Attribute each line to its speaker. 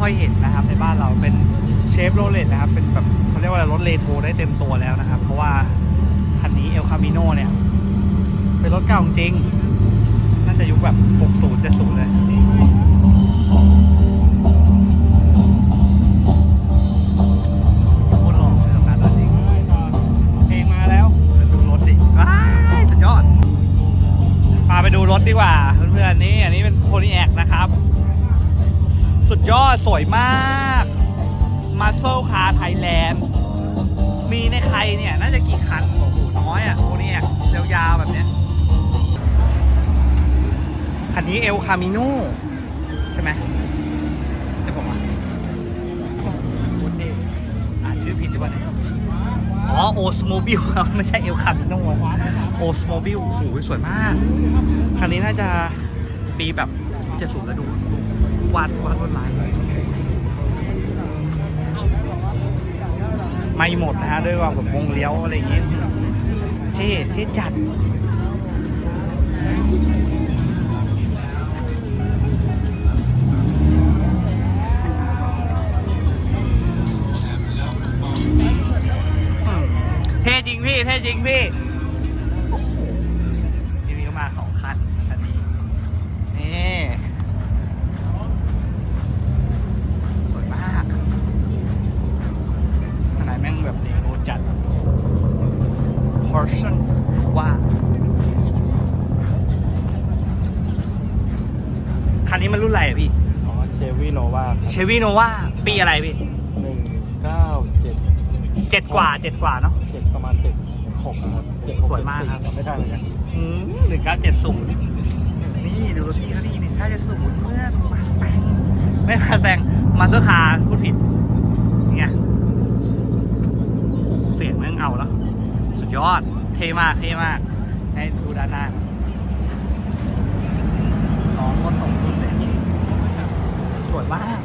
Speaker 1: ค่อยเห็นนะครับในบ้านเราเป็นเชฟโรเลตนะครับ เป็นแบบเขาเรียกว่าอะไรรถเลโทได้เต็มตัวแล้วนะครับ เพราะว่าคันนี้เอลคามิโนเนี่ย เป็นรถเก่าจริง น่าจะยุคแบบ 60 70 เลยคตรหล่อเลยสำคัญเลยจริงเพลงมาแล้วเดี๋ยวดูรถดิว้ายสุดยอดพาไปดูรถดีกว่าเพื่อนๆนี่อันนี้เป็นโพลีแอคนะครับ ยอดสวยมากมาโซคาไทยแลนด์ มีในใครเนี่ย น่าจะกี่คันโอ้โหน้อยอะโพลีแอคยาวๆแบบเนี้ยคันนี้เอลคามิโนใช่ไหมใช่ผมอะโคตรเท่อ่านชื่อผิดหรือเปล่าเนี่ยอ๋อโอสโมบิลไม่ใช่เอลคามิโนโอสโมบิลโอ้โหสวยมาก คันนี้น่าจะปีแบบจะสูงแล้วดู วาดวาดลวดลายไม่หมดนะฮะด้วยว่าแบบวงเลี้ยวอะไรอย่างงี้เท่เท่จัดเท่จริงพี่เท่จริงพี่ ทีนี้ก็มาสองคันคันนี้ นี่ สวยมากขนาดแม่งแบบดีโอจัด Portion ว่าคันนี้มันรุ่นอะไรอะพี่
Speaker 2: อ๋อเชวี่โนวา
Speaker 1: เชวี่โนวาปีอะไรพี่
Speaker 2: หนึ่งเก้าเจ็ด
Speaker 1: เจ็ดกว่าเจ็ดกว่าเนาะ
Speaker 2: เจ็ดประมาณเจ็ดหกนะครับเจ็ดห
Speaker 1: สวยมากครับ
Speaker 2: จำไม่ได้เหมือนกัน
Speaker 1: หนึ่งเก้าเจ็ดศูนย์นี่ดูรถพี่เขาดีหนึ่งเก้าเจ็ดศูนย์เมื่อมาสแตงไม่มาสแตงมาสเตอร์คาร์พูดผิดนี่ไงเสียงแม่งเอาแล้วสุด ยอด เท่มาก เท่มาก ให้ดูด้านหน้าน้องก็ตรงรุ่นเลยสวยมาก